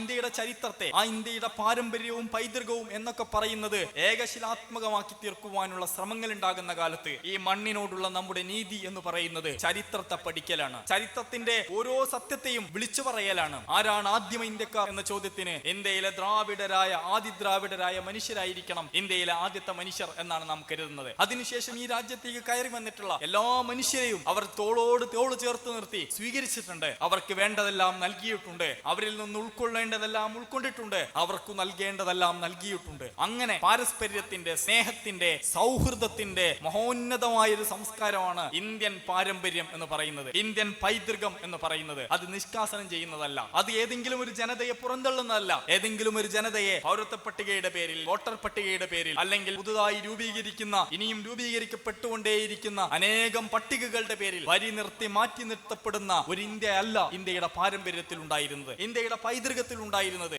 ഇന്ത്യയുടെ ചരിത്രത്തെ ആ ഇന്ത്യയുടെ പാരമ്പര്യവും പൈതൃകവും എന്നൊക്കെ പറയുന്നത് ഏകശിലാത്മകമാക്കി തീർക്കുവാനുള്ള ശ്രമങ്ങൾ ഉണ്ടാകുന്ന കാലത്ത് ഈ മണ്ണിനോടുള്ള നമ്മുടെ നീതി എന്ന് പറയുന്നത് ചരിത്രത്തെ പഠിക്കലാണ്. ചരിത്രത്തിന്റെ ഓരോ സത്യത്തെയും വിളിച്ചു പറയലാണ്. ആരാണ് ആദ്യമ ഇന്ത്യക്കാർ എന്ന ചോദ്യത്തിന് ഇന്ത്യയിലെ ദ്രാവിഡരായ ആദി ദ്രാവിഡരായ മനുഷ്യരായിരിക്കണം ഇന്ത്യയിലെ ആദ്യത്തെ മനുഷ്യർ എന്നാണ് നാം കരുതുന്നത്. അതിനുശേഷം ഈ രാജ്യത്തേക്ക് കയറി വന്നിട്ടുള്ള എല്ലാ മനുഷ്യരെയും അവർ തോളോട് തോൾ ചേർത്ത് നിർത്തി സ്വീകരിച്ചിട്ടുണ്ട്. അവർക്ക് വേണ്ടതെല്ലാം നൽകിയിട്ടുണ്ട്. അവരിൽ നിന്ന് ഉൾക്കൊള്ളേണ്ടതെല്ലാം ഉൾക്കൊണ്ടിട്ടുണ്ട്. അവർക്ക് നൽകേണ്ടതെല്ലാം നൽകിയിട്ടുണ്ട്. അങ്ങനെ പാരസ്പര്യത്തിന്റെ സ്നേഹത്തിന്റെ സൗഹൃദത്തിന്റെ മഹോന്നതമായ ഒരു സംസ്കാരമാണ് ഇന്ത്യൻ പാരമ്പര്യം എന്ന് പറയുന്നത്. ഇന്ത്യൻ പൈതൃകം എന്ന് പറയുന്നത്. അത് നിഷ്കാസനം ചെയ്യുന്നതല്ല. അത് ഏതെങ്കിലും ഒരു ജനതയെ പുറന്തള്ളുന്നതല്ല. ഏതെങ്കിലും ഒരു ജനതയെ പൗരത്വ പട്ടികയുടെ പേരിൽ വോട്ടർ പട്ടികയുടെ പേരിൽ അല്ലെങ്കിൽ പുതുതായി രൂപീകരിക്കുന്ന ഇനിയും രൂപീകരിക്കപ്പെട്ടുകൊണ്ടേയിരിക്കുന്ന അനേകം പട്ടികകളുടെ പേരിൽ വരി നിർത്തി മാറ്റി നിർത്തപ്പെടുന്ന ഒരു ഇന്ത്യ അല്ല ഇന്ത്യയുടെ പാരമ്പര്യത്തിൽ ഉണ്ടായിരുന്നത് ഇന്ത്യയുടെ പൈതൃകത്തിൽ ഉണ്ടായിരുന്നത്